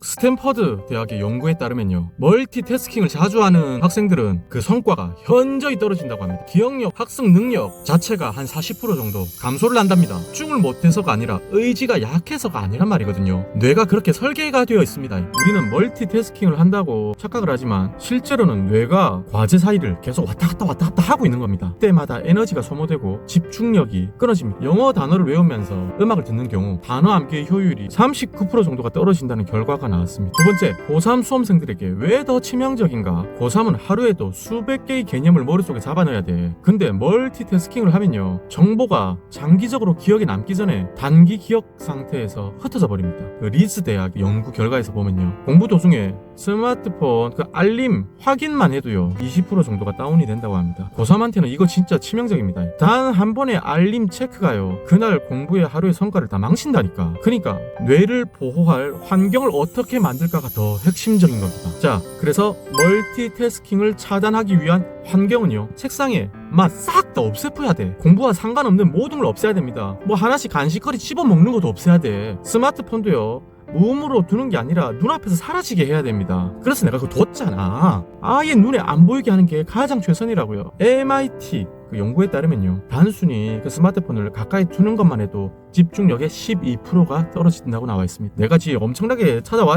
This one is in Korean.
스탠퍼드 대학의 연구에 따르면요. 멀티태스킹을 자주 하는 학생들은 그 성과가 현저히 떨어진다고 합니다. 기억력, 학습 능력 자체가 한 40% 정도 감소를 한답니다. 집중을 못해서가 아니라 의지가 약해서가 아니란 말이거든요. 뇌가 그렇게 설계가 되어 있습니다. 우리는 멀티태스킹을 한다고 착각을 하지만 실제로는 뇌가 과제 사이를 계속 왔다 갔다 왔다 갔다 하고 있는 겁니다. 때마다 에너지가 소모되고 집중력이 끊어집니다. 영어 단어를 외우면서 음악을 듣는 경우 단어 암기의 효율이 39% 정도가 떨어진다는 결과가 나왔습니다. 두 번째, 고3 수험생들에게 왜 더 치명적인가? 고3은 하루에도 수백 개의 개념을 머릿속에 잡아넣어야 돼. 근데 멀티태스킹을 하면요. 정보가 장기적으로 기억에 남기 전에 단기 기억 상태에서 흩어져 버립니다. 그 리즈 대학 연구 결과에서 보면요. 공부 도중에 스마트폰 그 알림 확인만 해도요. 20% 정도가 다운이 된다고 합니다. 고3한테는 이거 진짜 치명적입니다. 단 한 번의 알림 체크가요. 그날 공부의 하루의 성과를 다 망친다니까. 그러니까 뇌를 보호할 환경을 어떻게 만들까가 더 핵심적인 겁니다. 자, 그래서 멀티태스킹을 차단하기 위한 환경은요. 책상에 막싹다 없애줘야 돼. 공부와 상관없는 모든 걸 없애야 됩니다. 뭐 하나씩 간식거리 씹어 먹는 것도 없애야 돼. 스마트폰도요. 무음으로 두는 게 아니라 눈앞에서 사라지게 해야 됩니다. 그래서 내가 그거 뒀잖아. 아예 눈에 안 보이게 하는 게 가장 최선이라고요. MIT 그 연구에 따르면요. 단순히 그 스마트폰을 가까이 두는 것만 해도 집중력의 12%가 떨어진다고 나와 있습니다. 내가 지금 엄청나게 찾아왔